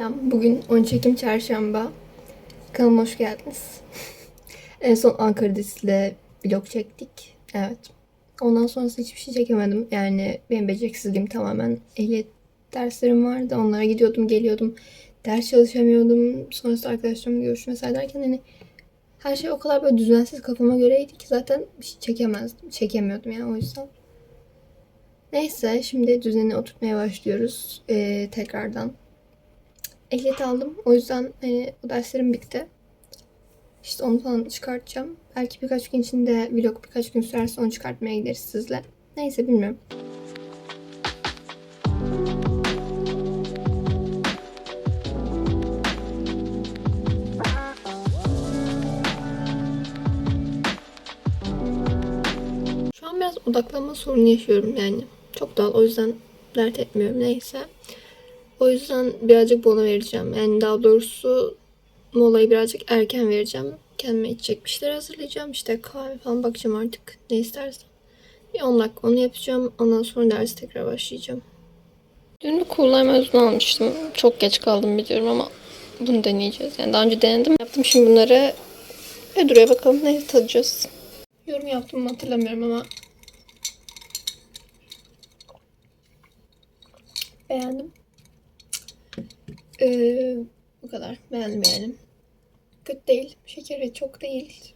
Selam. Bugün 13 Ekim Çarşamba. Kanalıma hoş geldiniz. en son Ankara dizisiyle vlog çektik. Evet. Ondan sonrası hiçbir şey çekemedim. Yani benim beceriksizliğim tamamen ehliyet derslerim vardı. Onlara gidiyordum, geliyordum. Ders çalışamıyordum. Sonrasında arkadaşlarımla görüşme derken hani her şey o kadar böyle düzensiz kafama göreydi ki zaten bir şey çekemezdim. Çekemiyordum yani o yüzden. Neyse şimdi düzeni oturtmaya başlıyoruz. Ee, tekrardan ehliyet aldım. O yüzden hani o derslerim bitti. İşte onu falan çıkartacağım. Belki birkaç gün içinde vlog birkaç gün sürerse onu çıkartmaya gideriz sizle. Neyse bilmiyorum. Şu an biraz odaklanma sorunu yaşıyorum yani. Çok dal o yüzden dert etmiyorum neyse. O yüzden birazcık mola vereceğim. Yani daha doğrusu molayı birazcık erken vereceğim. Kendime içecek bir şeyler hazırlayacağım. İşte kahve falan bakacağım artık ne istersem. Bir 10 dakika onu yapacağım. Ondan sonra dersi tekrar başlayacağım. Dün bir kullanma mezunu almıştım. Çok geç kaldım biliyorum ama bunu deneyeceğiz. Yani daha önce denedim. Yaptım şimdi bunları. Duruyor bakalım ne tadacağız. Yorum yaptım mı hatırlamıyorum ama beğendim. Ee, bu kadar. Beğendim yani. Kötü değil. Şekeri çok değil.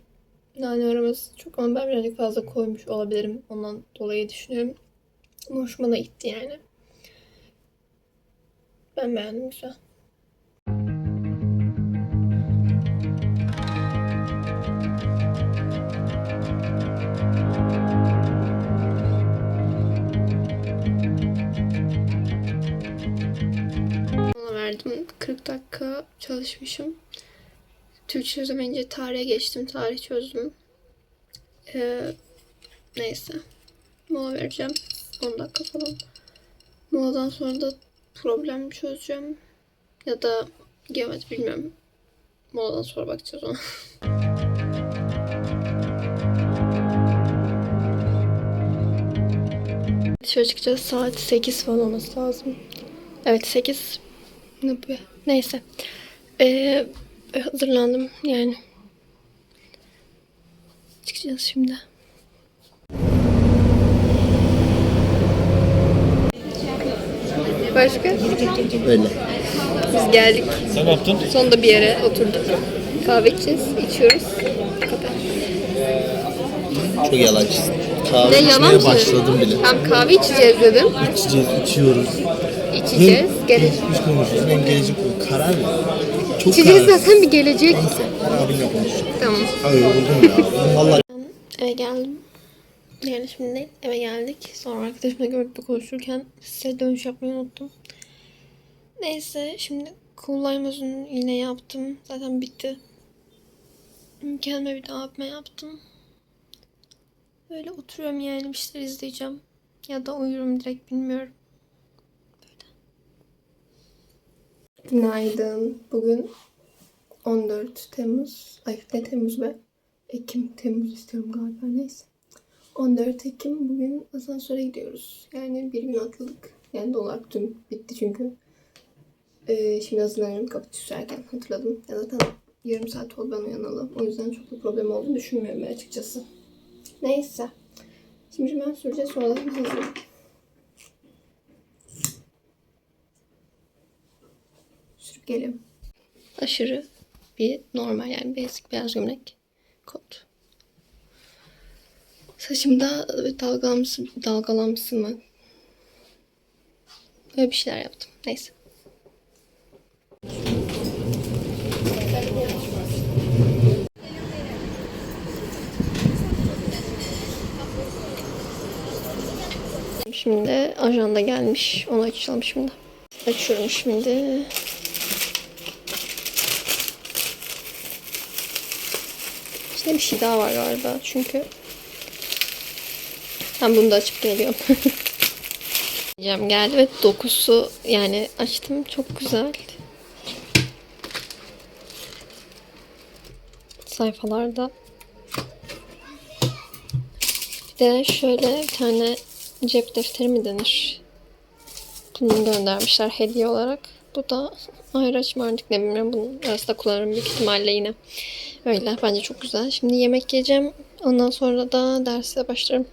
Nane aroması çok ama ben birazcık fazla koymuş olabilirim. Ondan dolayı düşünüyorum. Ama hoşuma da gitti yani. Ben beğendim güzel. 40 dakika çalışmışım. Türkçe çözemeyince tarihe geçtim. Tarih çözdüm. Ee, neyse. Mola vereceğim. 10 dakika falan. Moladan sonra da problem çözeceğim. Ya da geometri bilmiyorum. Moladan sonra bakacağız ona. Dışarı çıkacağız. Saat 8 falan olması lazım. Evet 8. Ne bu ya? Neyse. Ee, hazırlandım yani. Çıkacağız şimdi. Başka? Öyle. Biz geldik. Sen ne yaptın? Sonunda bir yere oturduk. Kahve içeceğiz, içiyoruz. Çok yalancısın. Kahve Ne içmeye yalan mı? başladım bile. Hem kahve içeceğiz dedim. İçeceğiz, içiyoruz. İçeceğiz, gelecek. Biz konuşuyoruz. Hem gelecek konu. Karar ver. Çok İçeceğiz karar zaten bir gelecek. Ben abimle konuşacağım. Tamam. Abi yoruldum ya. Ben Vallahi Eve geldim. Yani şimdi eve geldik. Sonra arkadaşımla görüp bir konuşurken size dönüş yapmayı unuttum. Neyse şimdi kullanmazını yine yaptım. Zaten bitti. Kendime bir daha öpme yaptım. Böyle oturuyorum yani bir şeyler izleyeceğim. Ya da uyurum direkt bilmiyorum. Böyle. Günaydın. Bugün 14 Temmuz. Ay ne Temmuz be? Ekim, Temmuz istiyorum galiba neyse. 14 Ekim bugün asansöre gidiyoruz. Yani bir gün atladık. Yani dolap dün bitti çünkü. Ee, şimdi hazırlanıyorum kapı düşerken hatırladım. Ya zaten yarım saat oldu ben uyanalı. O yüzden çok da problem olduğunu düşünmüyorum açıkçası. Neyse. Şimdi ben süreceğiz sonra da geliyorum. Aşırı bir normal yani basic beyaz gömlek kot. Saçımda dalgalamsı, dalgalamsı mı? Böyle bir şeyler yaptım. Neyse. Şimdi ajanda gelmiş. Onu açalım şimdi. Açıyorum şimdi. İçinde bir şey daha var galiba. Çünkü ben bunu da açıp geliyorum. Cam geldi ve dokusu yani açtım çok güzel. Sayfalarda. Bir de şöyle bir tane cep defteri mi denir? Bunu göndermişler hediye olarak. Bu da Ayraç mı artık ne bilmiyorum. Bunu arasında kullanırım büyük ihtimalle yine. Öyle. Bence çok güzel. Şimdi yemek yiyeceğim. Ondan sonra da derse başlarım.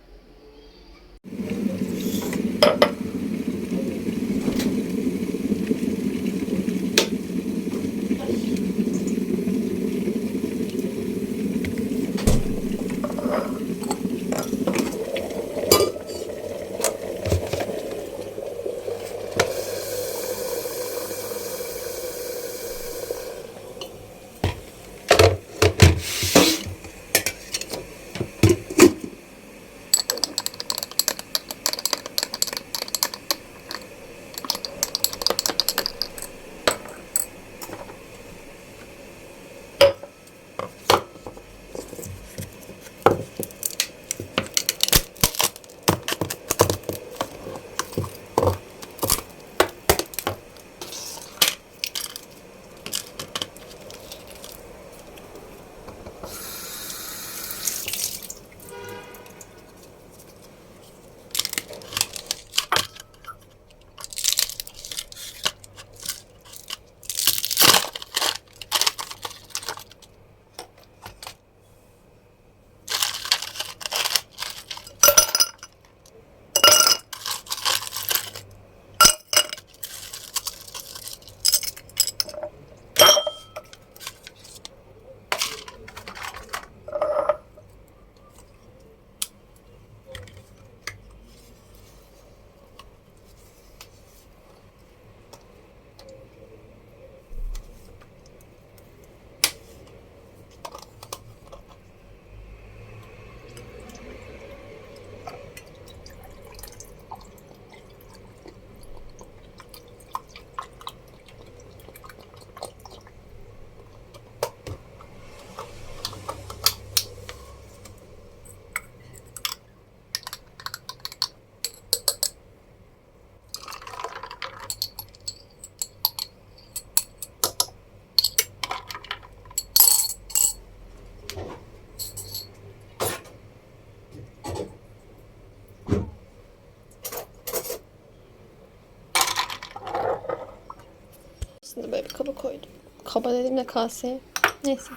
Aslında böyle bir kaba koydum. Kaba dedim de kaseye. Neyse.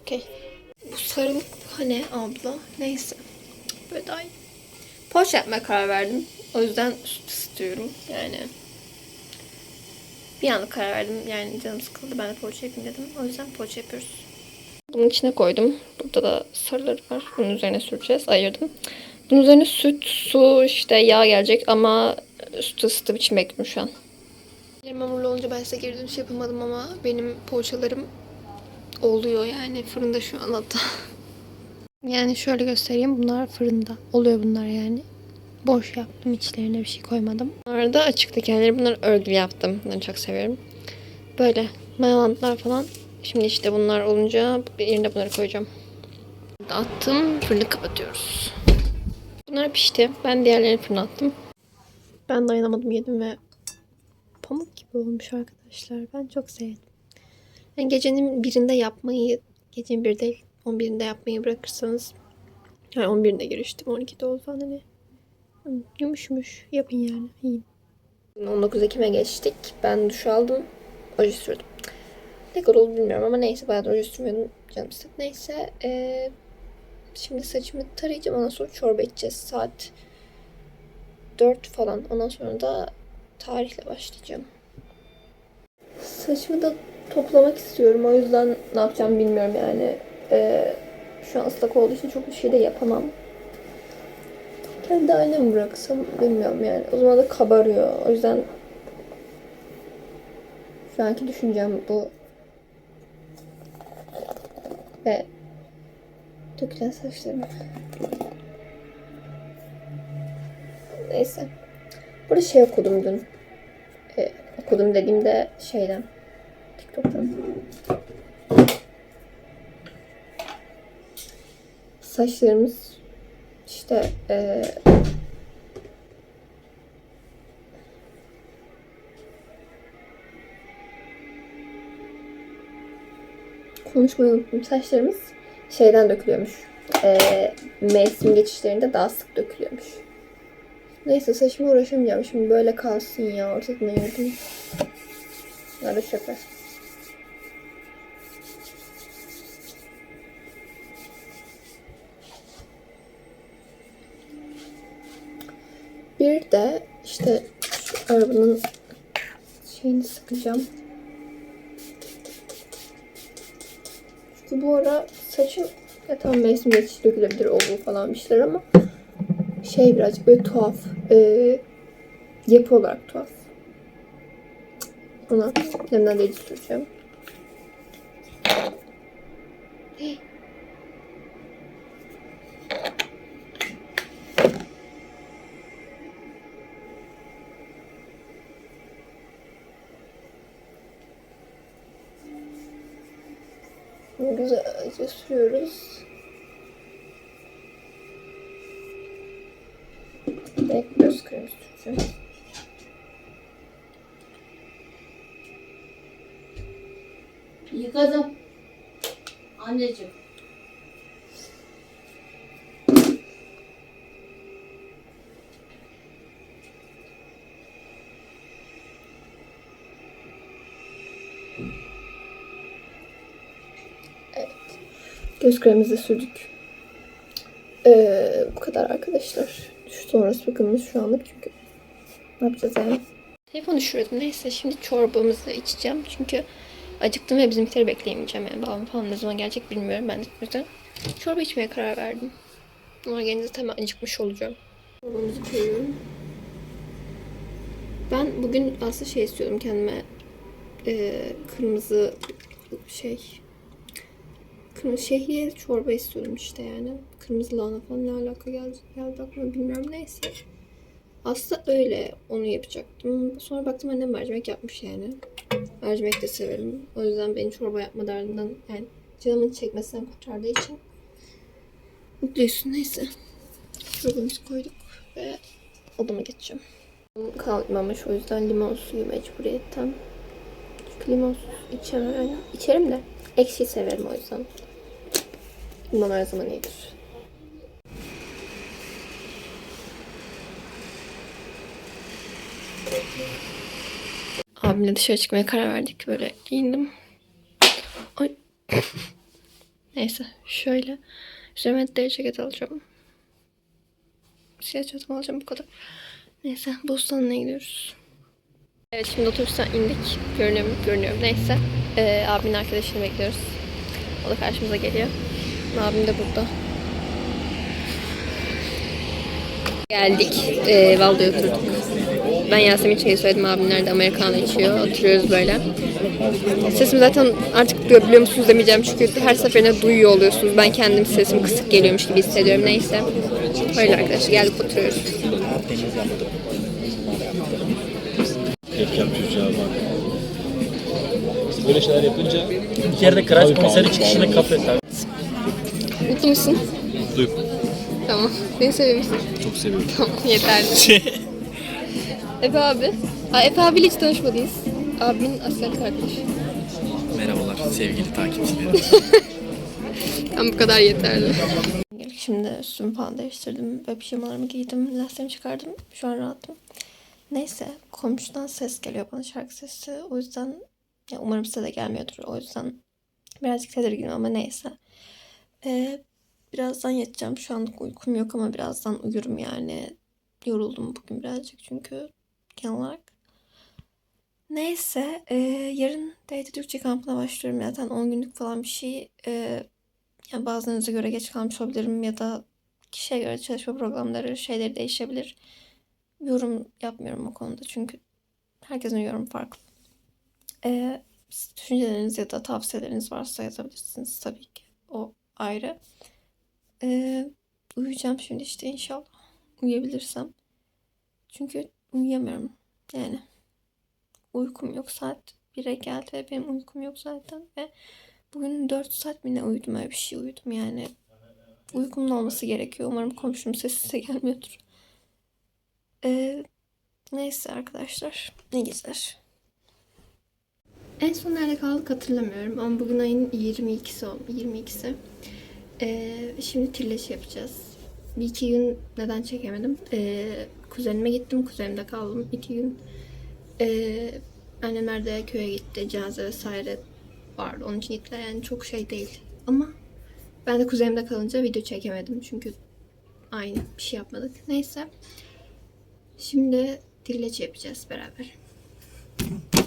Okey. Bu sarılık hani abla. Neyse. Böyle daha iyi. Poğaça yapmaya karar verdim. O yüzden süt ısıtıyorum. Yani bir anlık karar verdim. Yani canım sıkıldı. Ben de poğaça yapayım dedim. O yüzden poğaça yapıyoruz. Bunun içine koydum. Burada da sarıları var. Bunun üzerine süreceğiz. Ayırdım. Bunun üzerine süt, su, işte yağ gelecek ama sütü ısıtıp için bekliyorum şu an. Ellerim hamurlu olunca ben size geri dönüş yapamadım ama benim poğaçalarım oluyor yani fırında şu an hatta. Yani şöyle göstereyim bunlar fırında. Oluyor bunlar yani. Boş yaptım içlerine bir şey koymadım. Bunlar da açık tekerleri bunlar örgülü yaptım. Bunları çok seviyorum. Böyle mayalandılar falan. Şimdi işte bunlar olunca yerine bunları koyacağım. Attım. Fırını kapatıyoruz. Bunlar pişti. Ben diğerlerini fırına attım. Ben dayanamadım yedim ve pamuk gibi olmuş arkadaşlar. Ben çok sevdim. Yani gecenin birinde yapmayı, gecenin bir değil, 11'inde yapmayı bırakırsanız yani 11'inde giriştim, 12'de oldu falan hani yumuşmuş. Yapın yani, yiyin. 19 Ekim'e geçtik. Ben duş aldım. Oje sürdüm. Ne kadar oldu bilmiyorum ama neyse bayağı da oje sürmüyordum. Canım istedi. Neyse. eee, şimdi saçımı tarayacağım. Ondan sonra çorba içeceğiz. Saat 4 falan. Ondan sonra da tarihle başlayacağım. Saçımı da toplamak istiyorum. O yüzden ne yapacağım bilmiyorum yani. Ee, şu an ıslak olduğu için çok bir şey de yapamam. Kendi mi bıraksam bilmiyorum yani. O zaman da kabarıyor. O yüzden şu anki düşüncem bu. Ve dökülen saçlarım. Neyse. Burada şey okudum dün. Ee, okudum dediğimde şeyden. TikTok'tan. Saçlarımız işte ee, konuşmayı unuttum. Saçlarımız şeyden dökülüyormuş. Ee, mevsim geçişlerinde daha sık dökülüyormuş. Neyse saçıma uğraşamayacağım. Şimdi böyle kalsın ya. Ortadan ayırdım. Bunlar da çöpe. Bir de işte şu arabanın şeyini sıkacağım. Çünkü bu ara saçım ya tam mevsim geçiş dökülebilir o bu falan bir şeyler ama şey birazcık böyle tuhaf. Ee, yapı olarak tuhaf. Ona nemden delici süreceğim. Güzelce sürüyoruz. Kremi süreceğim. Yıkadım. Anneciğim. Göz kremimizi sürdük. Ee, bu kadar arkadaşlar. Şu sonrası bakımımız şu anlık çünkü ne yapacağız yani? Telefonu düşürdüm. Neyse şimdi çorbamızı içeceğim. Çünkü acıktım ve bizimkileri bekleyemeyeceğim. Yani babam falan ne zaman gelecek bilmiyorum. Ben de o yüzden çorba içmeye karar verdim. Onlar gelince ben acıkmış olacağım. Çorbamızı koyuyorum. Ben bugün aslında şey istiyordum kendime. Ee, kırmızı şey Kırmızı şehriye çorba istiyorum işte yani. Kırmızı lahana falan ne alaka geldi, geldi aklıma bilmiyorum neyse. Aslında öyle onu yapacaktım. Sonra baktım annem mercimek yapmış yani. Mercimek de severim. O yüzden beni çorba yapma derdinden yani canımın çekmesinden kurtardığı için mutluysun neyse. Çorbamızı koyduk ve odama geçeceğim. Kalmamış o yüzden limon suyu mecburiyetten. Limonsuz içemem. İçerim de ekşi severim o yüzden. Limon her zaman iyidir. Abimle dışarı çıkmaya karar verdik. Böyle giyindim. Ay. Neyse şöyle. Üzerime deri ceket alacağım. Siyah çantam alacağım bu kadar. Neyse Bostanlı'ya gidiyoruz. Evet şimdi otobüsten indik. Görünüyor mu? Görünüyorum. Neyse. Ee, abimin arkadaşını bekliyoruz. O da karşımıza geliyor. Abim de burada. Geldik. Ee, Valdo'ya oturduk. Ben Yasemin çayı söyledim. Abimler de Amerikanı içiyor. Oturuyoruz böyle. Sesimi zaten artık duyabiliyor musunuz demeyeceğim. Çünkü her seferinde duyuyor oluyorsunuz. Ben kendim sesim kısık geliyormuş gibi hissediyorum. Neyse. Öyle arkadaşlar. Geldik oturuyoruz. Erken çocuğa bak. Böyle şeyler yapınca bir kere de Kıraç komiseri çıkışını abi. Mutlu musun? Mutluyum. Tamam. Beni seviyor musun? Çok seviyorum. Tamam yeterli. Efe abi. Aa, Efe abiyle hiç tanışmadınız. Abimin aslen kardeşi. Merhabalar sevgili takipçilerim. Tam bu kadar yeterli. Şimdi üstümü falan değiştirdim ve pijamalarımı giydim. Lastiklerimi çıkardım. Şu an rahatım. Neyse komşudan ses geliyor bana şarkı sesi. O yüzden ya umarım size de gelmiyordur. O yüzden birazcık tedirginim ama neyse. Ee, birazdan yatacağım. Şu anlık uykum yok ama birazdan uyurum yani. Yoruldum bugün birazcık çünkü genel olarak. Neyse, e, yarın TRT Türkçe kampına başlıyorum. Zaten 10 günlük falan bir şey. E, yani bazılarınıza göre geç kalmış olabilirim ya da kişiye göre çalışma programları şeyleri değişebilir. Yorum yapmıyorum o konuda çünkü herkesin yorumu farklı. E, siz düşünceleriniz ya da tavsiyeleriniz varsa yazabilirsiniz tabii ki. O ayrı. E, uyuyacağım şimdi işte inşallah. Uyuyabilirsem. Çünkü uyuyamıyorum. Yani uykum yok saat 1'e geldi ve benim uykum yok zaten ve bugün 4 saat mi ne uyudum öyle bir şey uyudum yani uykumun olması gerekiyor umarım komşunun sesi size gelmiyordur Ee, neyse arkadaşlar ne gizler en son nerede kaldık hatırlamıyorum ama bugün ayın 22'si oldu 22'si ee, şimdi tilleş yapacağız bir iki gün neden çekemedim ee, kuzenime gittim kuzenimde kaldım iki gün ee, annemler de köye gitti. Cenaze vesaire vardı. Onun için gittiler. Yani çok şey değil. Ama ben de kuzenimde kalınca video çekemedim. Çünkü aynı bir şey yapmadık. Neyse. Şimdi dilleç yapacağız beraber.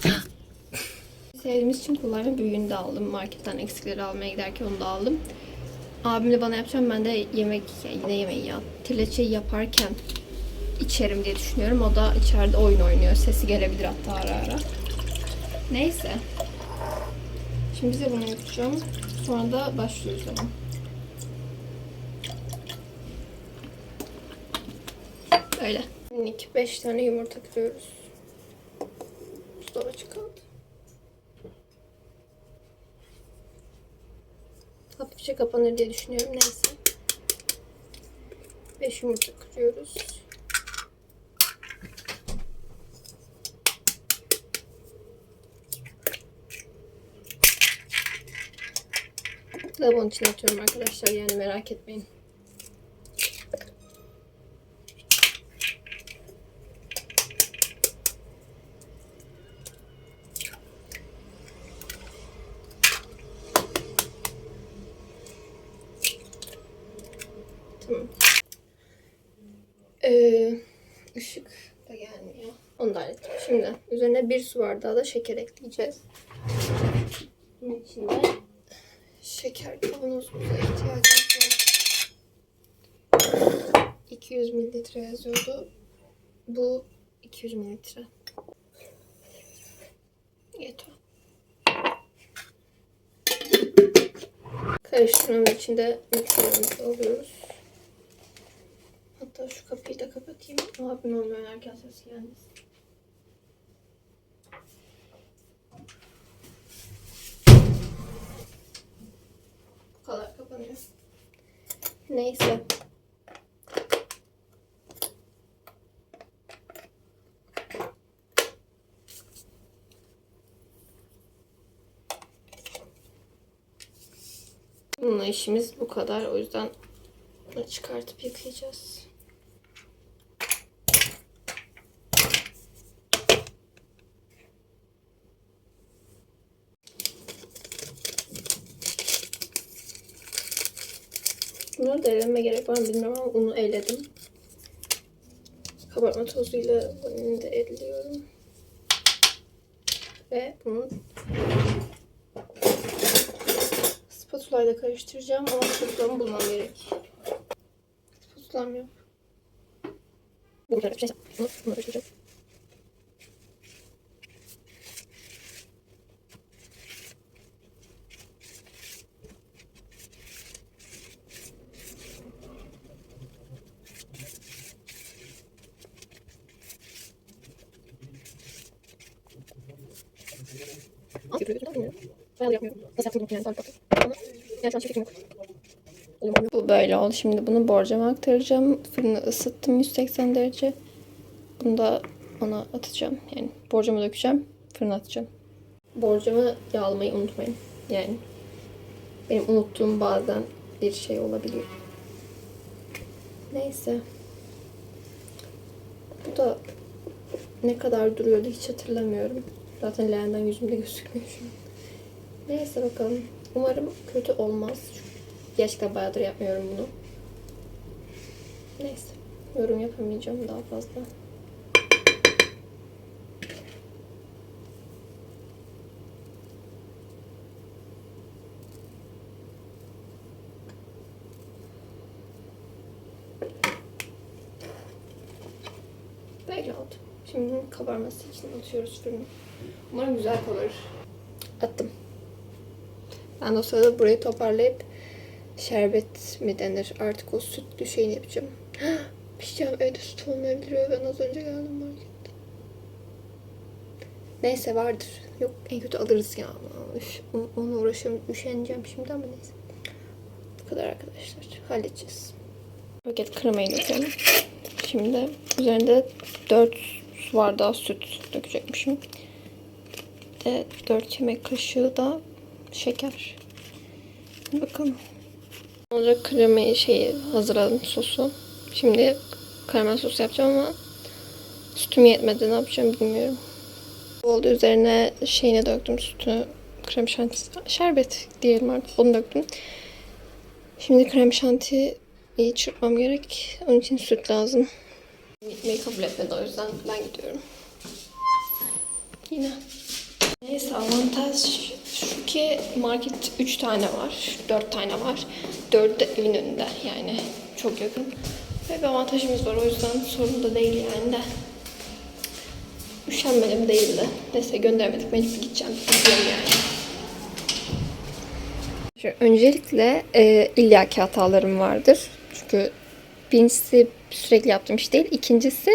Sevdiğimiz için kullanıyorum. Büyüğünü de aldım. Marketten eksikleri almaya giderken onu da aldım. Abimle bana yapacağım. Ben de yemek, ya yine yemeği ya. Trileçe yaparken içerim diye düşünüyorum. O da içeride oyun oynuyor. Sesi gelebilir hatta ara ara. Neyse. Şimdi bize bunu yapacağım. Sonra da başlıyoruz ama. Öyle. Minik 5 tane yumurta kırıyoruz. Buzdolabı kaldı. Hafifçe kapanır diye düşünüyorum. Neyse. 5 yumurta kırıyoruz. Lavabonun içine atıyorum arkadaşlar. Yani merak etmeyin. Tamam. Ee, ışık da gelmiyor. Onu da hallettim. Şimdi üzerine bir su bardağı da şeker ekleyeceğiz. Bunun içinde şeker kavanozumuza ihtiyacımız var. 200 mililitre yazıyordu. Bu 200 mililitre. Yeter. Karıştırmanın içinde mikserimizi alıyoruz. Hatta şu kapıyı da kapatayım. Abim onu oynarken ses gelmesin. Bu Neyse. Bununla işimiz bu kadar. O yüzden bunu çıkartıp yıkayacağız. Bunları da eleme gerek var mı bilmiyorum ama unu eledim. Kabartma tozuyla bunu da eliyorum. Ve bunu spatula ile karıştıracağım ama spatulamı bulmam gerek. Spatulam yok. Bu kadar şey. Bunu, bunu karıştıracağım. Bu böyle oldu. Şimdi bunu borcama aktaracağım. Fırını ısıttım 180 derece. Bunu da ona atacağım. Yani borcama dökeceğim. Fırına atacağım. Borcamı yağlamayı unutmayın. Yani benim unuttuğum bazen bir şey olabiliyor. Neyse. Bu da ne kadar duruyordu hiç hatırlamıyorum. Zaten leğenden yüzümde gözükmüyor şu an. Neyse bakalım. Umarım kötü olmaz. Gerçekten bayağıdır yapmıyorum bunu. Neyse. Yorum yapamayacağım daha fazla. Böyle oldu. Şimdi bunun kabarması için atıyoruz fırına. Umarım güzel kalır. Attım. Ben de o sırada burayı toparlayıp şerbet mi denir artık o sütlü şeyini yapacağım. Pişeceğim evde süt olmayabilir ve ben az önce geldim markette. Neyse vardır. Yok en kötü alırız ya. Üf, onu- Onunla uğraşıyorum. Üşeneceğim şimdi ama neyse. Bu kadar arkadaşlar. Halledeceğiz. Paket kremayı dökelim. Şimdi üzerinde 4 su bardağı süt dökecekmişim. Bir de 4 yemek kaşığı da şeker. Bakalım. Sonra kremayı şeyi hazırladım sosu. Şimdi karamel sos yapacağım ama sütüm yetmedi. Ne yapacağım bilmiyorum. Oldu üzerine şeyine döktüm sütü. Krem şanti, şerbet diyelim artık onu döktüm. Şimdi krem şantiyi çırpmam gerek. Onun için süt lazım. Gitmeyi kabul etmedi o yüzden ben gidiyorum. Yine. Neyse avantaj şu ki market 3 tane var, 4 tane var. 4 de evin önünde yani çok yakın. Ve bir avantajımız var o yüzden sorun da değil yani de. Üşenmedim değildi. Neyse gönderemedik mecbur gideceğim. Gidiyorum yani. Öncelikle e, illaki hatalarım vardır. Çünkü birincisi sürekli yaptığım iş değil. İkincisi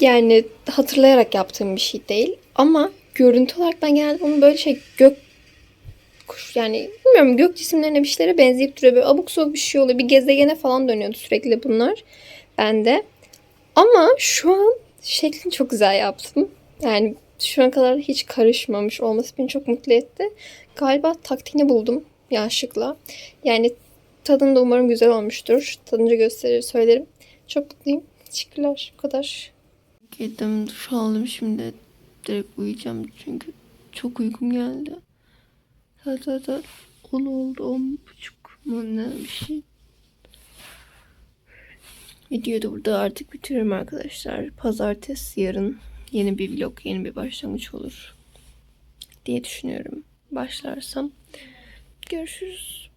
yani hatırlayarak yaptığım bir şey değil. Ama görüntü olarak ben genelde bunu böyle şey gök kuş yani bilmiyorum gök cisimlerine bir şeylere benzeyip duruyor. Böyle abuk sabuk bir şey oluyor. Bir gezegene falan dönüyordu sürekli bunlar. bende. Ama şu an şeklini çok güzel yaptım. Yani şu ana kadar hiç karışmamış olması beni çok mutlu etti. Galiba taktiğini buldum yanlışlıkla. Yani tadını da umarım güzel olmuştur. Tadınca gösterir söylerim. Çok mutluyum. Teşekkürler. Bu kadar. Gittim duş aldım şimdi. Direkt uyuyacağım çünkü çok uykum geldi. Saat zaten 10 oldu. 10 buçuk mu ne bir şey. Videoyu da burada artık bitiriyorum arkadaşlar. Pazartesi yarın yeni bir vlog, yeni bir başlangıç olur diye düşünüyorum. Başlarsam görüşürüz.